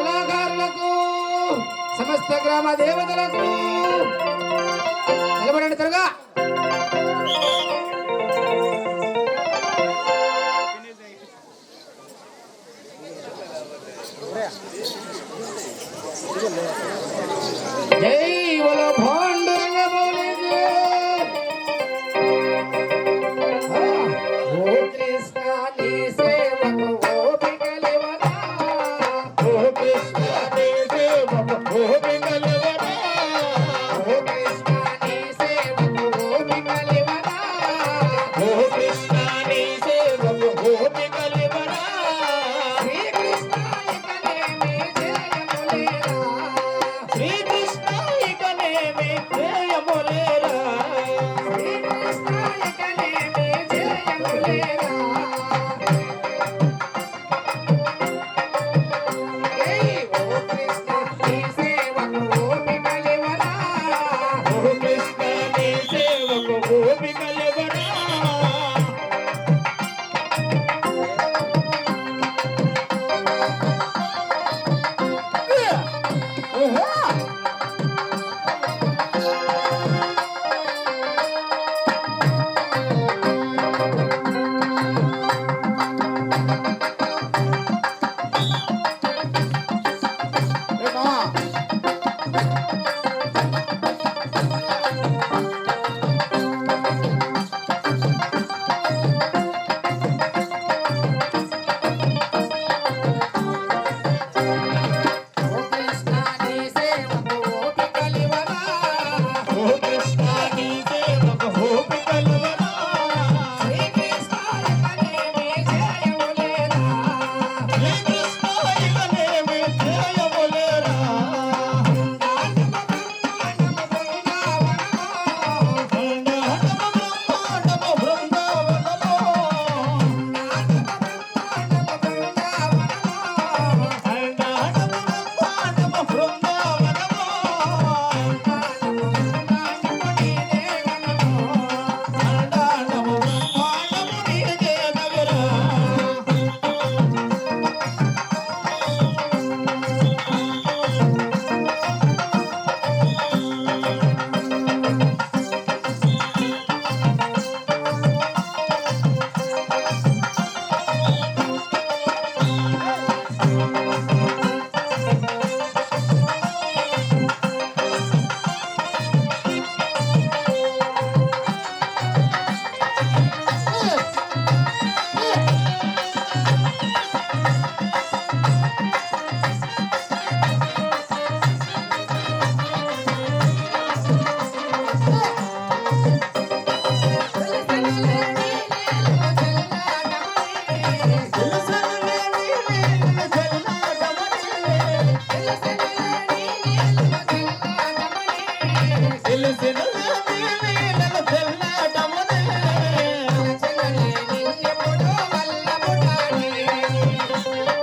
కళాకారులకు సమస్త గ్రామ దేవతలకు. నిలబడండి త్వరగా.